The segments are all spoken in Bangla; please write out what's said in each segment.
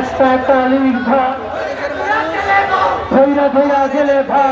একটা একটা লিমিট ভা। ধৈরা ধৈরা গেলে ভা।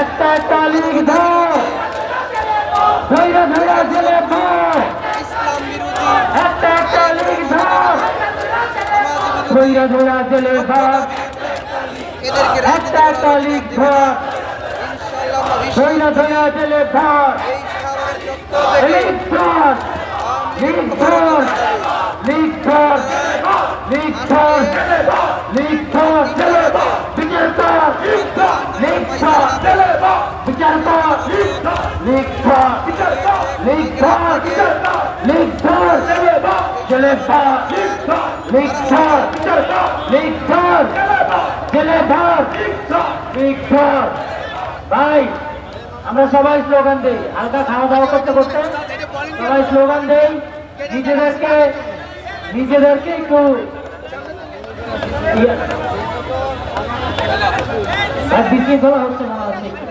একটা একটা লিমিট ধা ধৈরা গেলে ভা। একটা একটা লিমিট ভা। ধৈরা ধৈরা গেলে ভা। একটা একটা লিমিট ভা। ধৈরা ধৈরা গেলে ভা। লিমিট ভা লিমিট ভা লিমিট লিখা লিখা বিচারতা লিখা লিখা বিচারতা লিখা লিখা লিখা জলেবা লিখা লিখা জলেবা লিখা ভাই আমরা সবাই স্লোগান দিই হালকা খাওয়া দাওয়া করতে করতে সবাই স্লোগান দিই নিজেদেরকে নিজেদেরকে একটু ইয়ে- আর বিশৃঙ্খলা হচ্ছে একটু।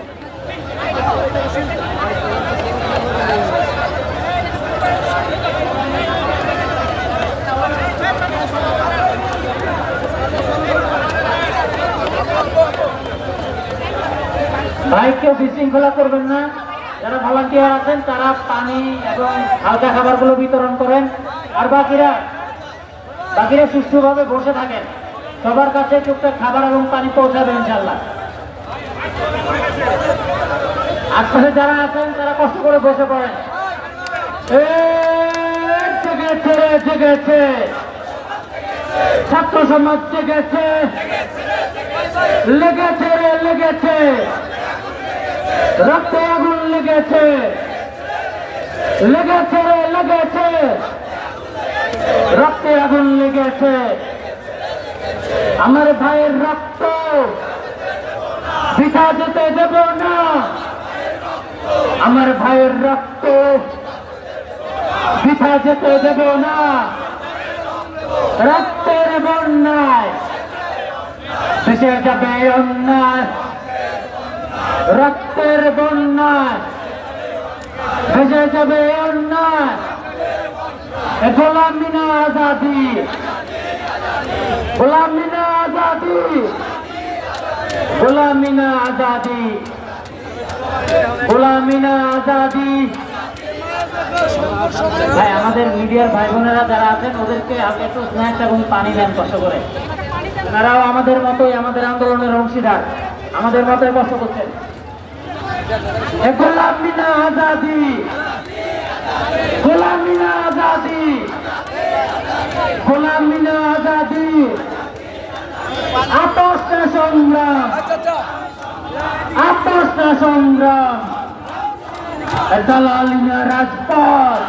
বিশৃঙ্খলা করবেন না যারা ভলান্টিয়ার আছেন, তারা পানি এবং হালকা খাবারগুলো বিতরণ করেন আর বাকিরা বাকিরা সুষ্ঠুভাবে বসে থাকেন। সবার কাছে টুকটাক খাবার এবং পানি পৌঁছাবে ইনশাল্লাহ আশপাশে যারা আছেন, তারা কষ্ট করে বসে পড়েন। ছাত্র সমাজ জেগেছে। লেগেছে রে, লেগেছে। রক্তে আগুন লেগেছে। লেগেছে রে, লেগেছে। রক্তে আগুন লেগেছে। আমার ভাইয়ের রক্ত। বৃথা যেতে দেব না। আমার ভাইয়ের রক্ত। বৃথা যেতে দেব না। রক্তের বন্যায় ভেসে যাবে অন্যায়। রক্তের বন্যায় ভেসে যাবে অন্যায়। গোলামি না আজাদি। গোলামি না আজাদি। গোলামি না আজাদি। গোলামি না আজাদি। ভাই, আমাদের মিডিয়ার ভাই বোনেরা যারা আছেন, ওদেরকে আপনি একটু স্ন্যাক্স এবং পানি দেন কষ্ট করে। তারাও আমাদের মতোই, আমাদের আন্দোলনের অংশীদার। আমাদের মতোই কষ্ট করছেন। গোলামি না আজাদি। গোলামি না আজাদি। গোলামি না আজাদি। আপসটা সংগ্রাম। আপসটা সংগ্রাম। দালালিনা রাজপথ।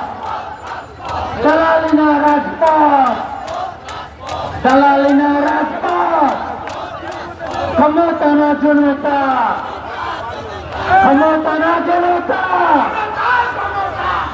দালালিনা রাজপথ। দালালিনা রাজপথ। ক্ষমতা না জনতা। ক্ষমতা না জনতা।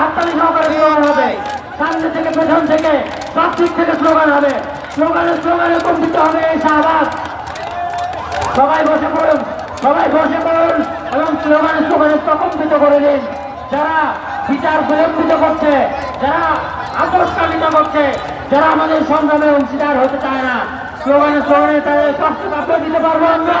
হাততালি সহকারে হবে। সামনে থেকে পেছন থেকে সব দিক থেকে স্লোগান হবে। স্লোগানে স্লোগানে কম্পিত হবে এই শাহবাগ। বসে পড়ুন এবং স্লোগানে করে দিন। যারা বিচার বিলম্বিত করছে, যারা আপোষকালিত করছে, যারা আমাদের সংগ্রামে অংশীদার হতে চায় না, স্লোগানে স্লোগানে তাদের কষ্ট কাঁপিয়ে দিতে পারব আমরা।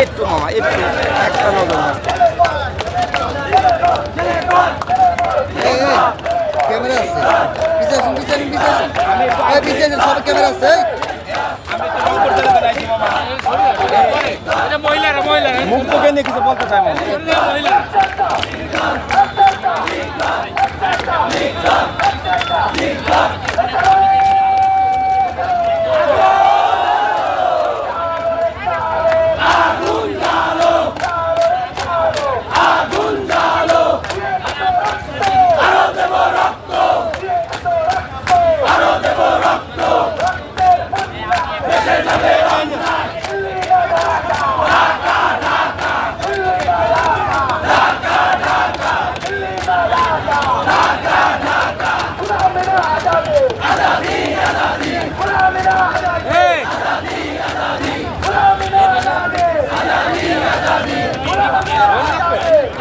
একটু মামা একটু একটা নজর ক্যামেরা আছে। পিছে আসুন পিছে আসুন পিছে আসুন। এই, পিছে আসুন সব ক্যামেরা আছে মুখ তোকে নিয়ে কিছু বলতে চাই মামা মহিলারা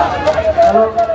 এবং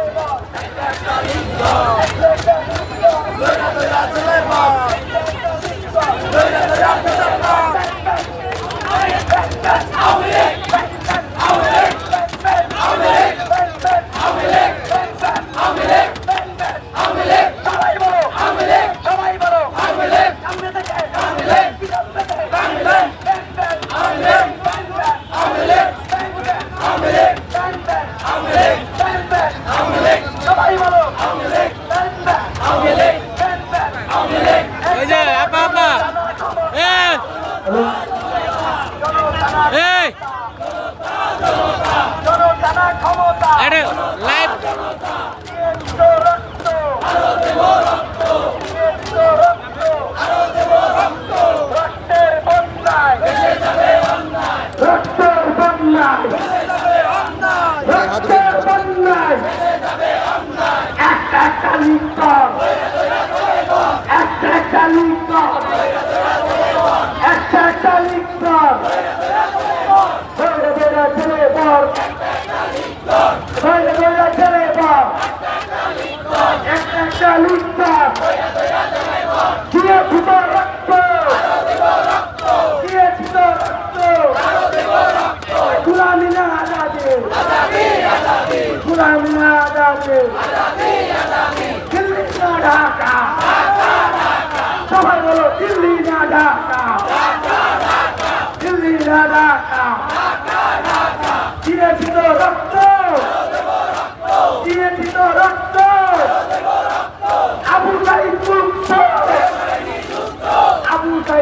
এই যে আপা আপা এই আরে লাইভ Go!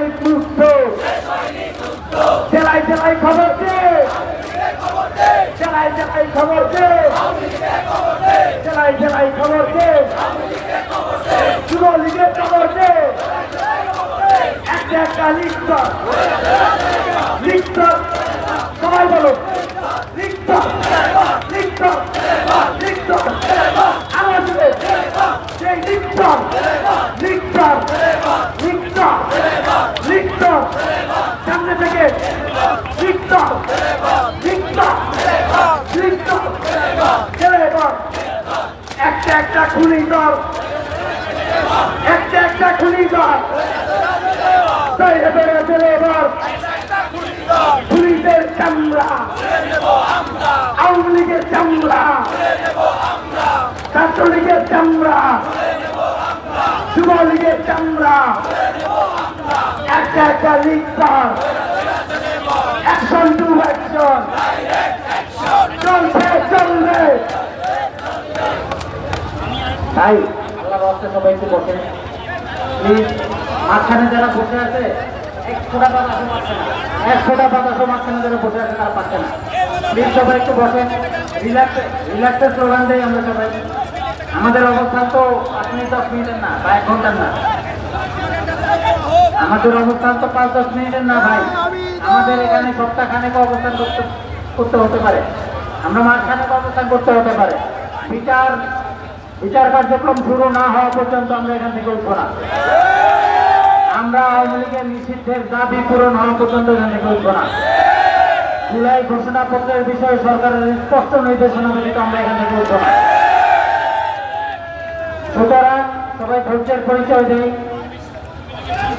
হয়নি দুস্থ জেলায় জেলায় খবর দে। জেলায় জেলায় খবর দে। একটা একটা লিখত। সবাই বলো। লিখত। আমার লিখত লিখত। একটা একটা খুলি দল একটা একটা খুলি দল পুলিশের চামড়া আওয়ামী লীগের চামড়া ছাত্রলীগের চামড়া যুবলীগের চামড়া। একটা একটা লিখতার অ্যাকশন টু অ্যাকশন চলছে, চলবে। তাই আল্লাহ রাস্তায় সবাই একটু বসেন। প্লিজ মাঝখানে যারা বসে আছে এক ফোটা বাতাসও পাচ্ছে না। এক ফোটা বাতাসও মাঝখানে যারা বসে আছে, তারা পাচ্ছে না। প্লিজ সবাই একটু বসেন। রিল্যাক্স রিল্যাক্সের স্লোগান দেই আমরা সবাই। আমাদের অবস্থান তো মিনিট দশ মিনিটের না বা এক ঘণ্টার না। আমাদের অবস্থান তো পাঁচ, দশ মিনিটের না, ভাই। আমাদের এখানে সপ্তাহখানেক অবস্থান করতে করতে হতে পারে। আমরা মাঝখানে অবস্থান করতে হতে পারে। বিচার বিচার কার্যক্রম শুরু না হওয়া পর্যন্ত আমরা এখান থেকে উঠবো না। আমরা আওয়ামী লীগের নিষিদ্ধের দাবি পূরণ হওয়া পর্যন্ত এখান থেকে উঠবো না। জুলাই ঘোষণাপত্রের বিষয়ে সরকারের স্পষ্ট নির্দেশনা ব্যতীত আমরা এখান থেকে উঠবো না। সবাই ধৈর্যের পরিচয় দেই।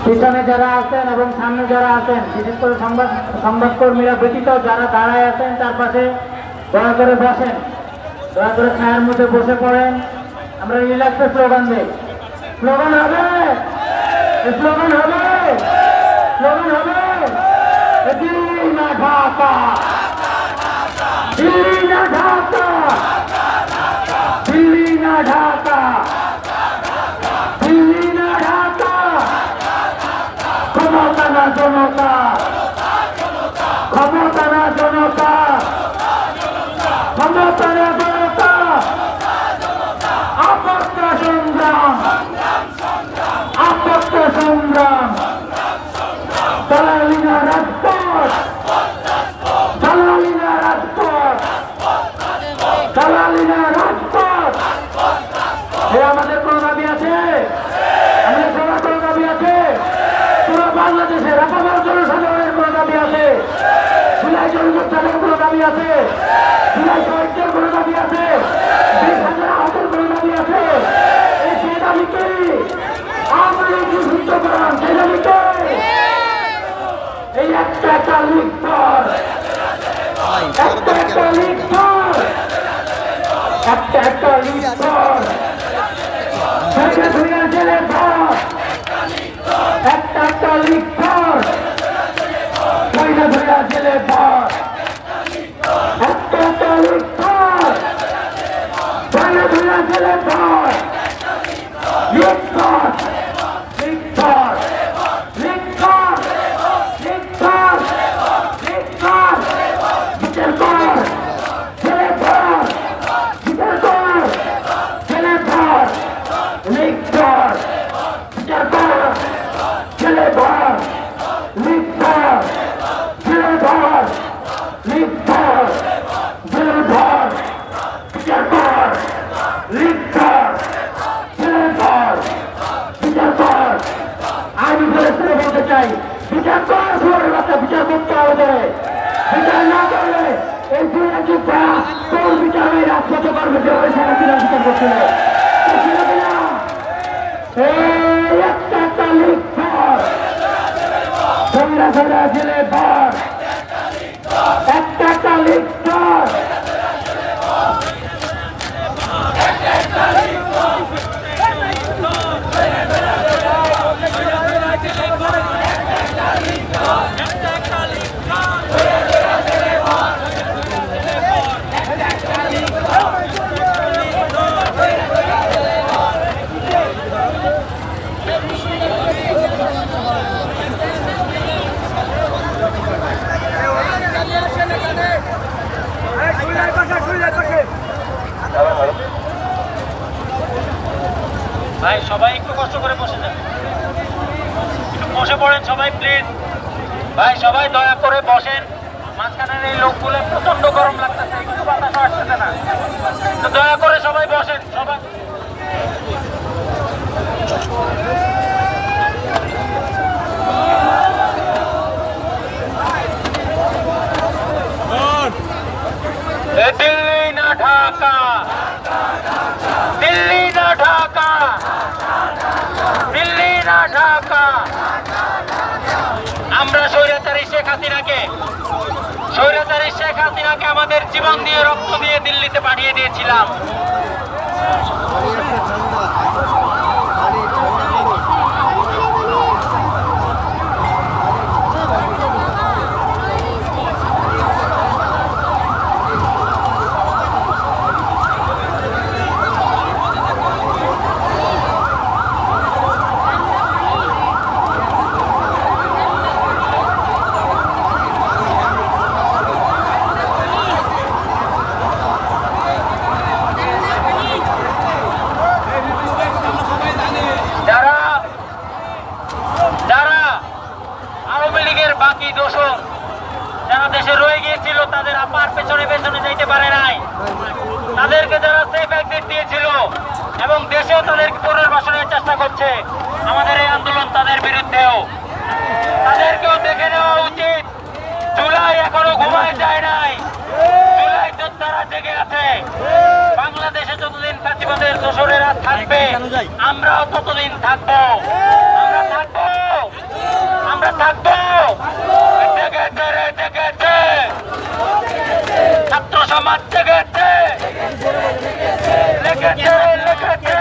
পিছনে যারা আছেন এবং সামনে যারা আছেন, বিশেষ করে সংবাদ, সংবাদকর্মীরা ব্যতীত যারা দাঁড়ায় আছেন তার পাশে দয়া করে বসেন। দয়া করে ছায়ার মধ্যে বসে পড়েন। আমরা রিল্যাক্সের স্লোগান দিই। স্লোগান হবে! স্লোগান হবে! স্লোগান হবে! ঢাকা। দিল্লি না ঢাকা। দিল্লি না ঢাকা। না জনতা ক্ষমতা না জনতা ক্ষমতা না জনতা আপত্ত সংগ্রাম আপত্ত সংগ্রাম দালালিনা রাজপথ দালালিনা রাজপথ দালালিনা রাজপথ এ আমাদের কোনো দাবি আছে আমাদের সবার কোনো দাবি আছে পুরো বাংলাদেশের আপামার জনসাধারণের কোনো দাবি আছে জুলাই জনযোদ্ধাদের কোনো দাবি আছে জুলাই শহীদদের কোনো দাবি আছে বিশ হাজার আহতের কোনো দাবি আছে এই সেই দাবি কি আমরা নিষিদ্ধ করান সেই দাবি কি এই একটা লিখতর ভাই একটা একটা লিখতর একটা লিখতর ছেড়ে ধুয়ে জেলে ধর একটা ছেড়ে জেলে ধর একটা একটা লিখতর ছেড়ে ধুয়ে জেলে ধর লিখতর লিখতর লিখতর লিখতর লিখতর বিচার কর ছেলে ধর বিচার কর ছেলে ধর লিখতর বিচার কর ছেলে ধর লিখতর ছেলে ধর লিখতর ছেলে ধর বিচার কর লিখতর ছেলে ধর বিচার কর আমি ফেরেস্তারে বলতে চাই বিচার কর শহরের বাচ্চা বিচার করতে হবে বিচার না করলে এই দুই যোদ্ধা তোর বিচার হয়ে রাজপথে করবে যেভাবে সারা দিন বিচার করছিল করছিল কিনা? এই একটা একটা লিখর তোমরা সারা জেলে ধর একটা একটা ভাই, সবাই দয়া করে বসেন। মাঝখানের এই লোকগুলো প্রচণ্ড গরম লাগতেছে, একটু বাতাস আসতেছে না। তো দয়া করে সবাই বসেন, সবাই। দিল্লি না ঢাকা। দিল্লি না ঢাকা। দিল্লি না ঢাকা। আমরা হাসিনাকে। স্বৈরাচারী শেখ হাসিনাকে আমাদের জীবন দিয়ে রক্ত দিয়ে দিল্লিতে পাঠিয়ে দিয়েছিলাম পানি আছে ঠান্ডা পানি ঠান্ডা পানি। যারা যারা আওয়ামী লীগের বাকি দোষক যারা দেশে রয়ে গিয়েছিল তাদের আপার পেছনে পেছনে যাইতে পারে নাই তাদেরকে যারা সেফ এক্সিট দিয়েছিল এবং দেশেও তাদেরকে পুনর্বাসনের চেষ্টা করছে আমাদের এই আন্দোলন তাদের বিরুদ্ধেও তাদেরকেও দেখে নেওয়া উচিত জুলাই এখনও ঘুমায় যায় নাই জুলাই যোদ্ধারা জেগে আছে বাংলাদেশে যতদিন ফাঁসিবাদের দোসরেরা থাকবে আমরাও ততদিন থাকব আমরা থাকব আমরা থাকব জেগেছে রে জেগেছে ছাত্র সমাজ জেগেছে লেগেছে রে লেগেছে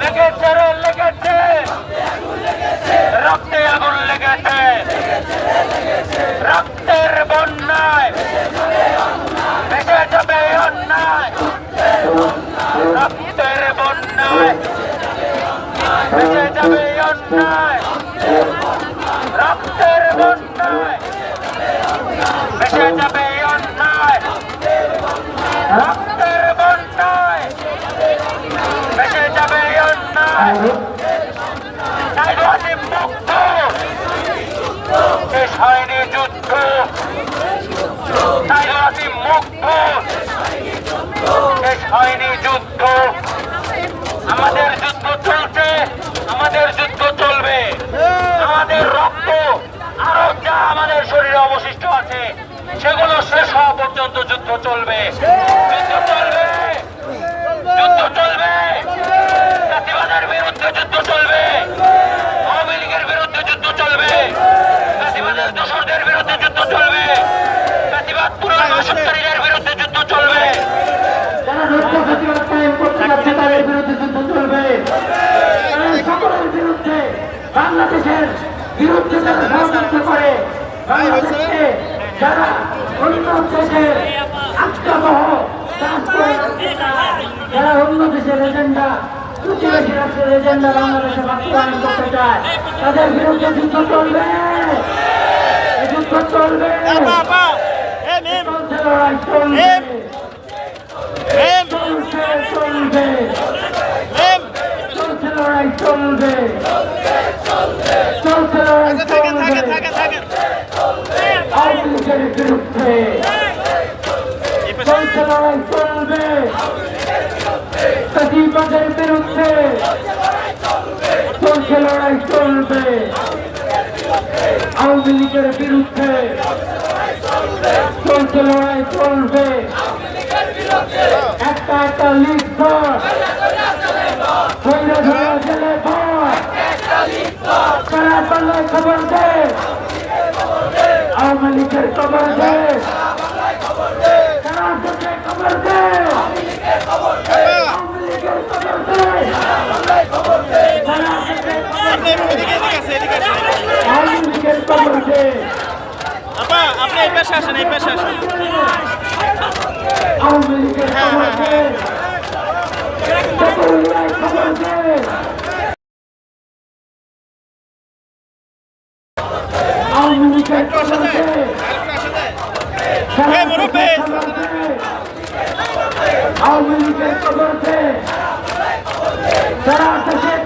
লেগেছে রে লেগেছে রক্তে আগুন লেগেছে রক্তের বন্যায় ভেসে যাবে অন্যায় রক্তের বন্যায় ভেসে যাবে অন্যায় রক্তের বন্যায় ভেসে যাবে অন্যায় রক্তের বন্যায় ভেসে যাবে অন্যায় তাই ওয়াসিম মুক্ত আমাদের যুদ্ধ চলছে আমাদের যুদ্ধ চলবে আমাদের রক্ত আরও যা আমাদের শরীরে অবশিষ্ট আছে সেগুলো শেষ হওয়া পর্যন্ত যুদ্ধ চলবে যুদ্ধ চলবে যুদ্ধ চলবে জাতিবাদের বিরুদ্ধে যুদ্ধ চলবে আওয়ামী লীগের বিরুদ্ধে যুদ্ধ চলবে দোসরদের বিরুদ্ধে যুদ্ধ চলবে। জাতিবাদ পুনর্বাসনকারীদের বিরুদ্ধে যুদ্ধ চলবে। যারা বিরুদ্ধে যুদ্ধ চলবে। বিরুদ্ধে বাংলাদেশের বিরুদ্ধে যারা ষড়যন্ত্র করে, যারা অন্য দেশের এজেন্ডা প্রতিবেশী রাষ্ট্রের এজেন্ডা বাংলাদেশে বাস্তবায়ন করতে চায় তাদের বিরুদ্ধে যুদ্ধ চলবে যুদ্ধ চলছে লড়াই চলবে প্রতিবাদের বিরুদ্ধে চলছে লড়াই চলবে আওয়ামী লীগের বিরুদ্ধে চলছে লড়াই চলবে। একটা একটা লিগ সারা বাংলায় খবর দে আওয়ামী লীগের খবর দে আওয়ামী লীগের কবরতে যারা দেশের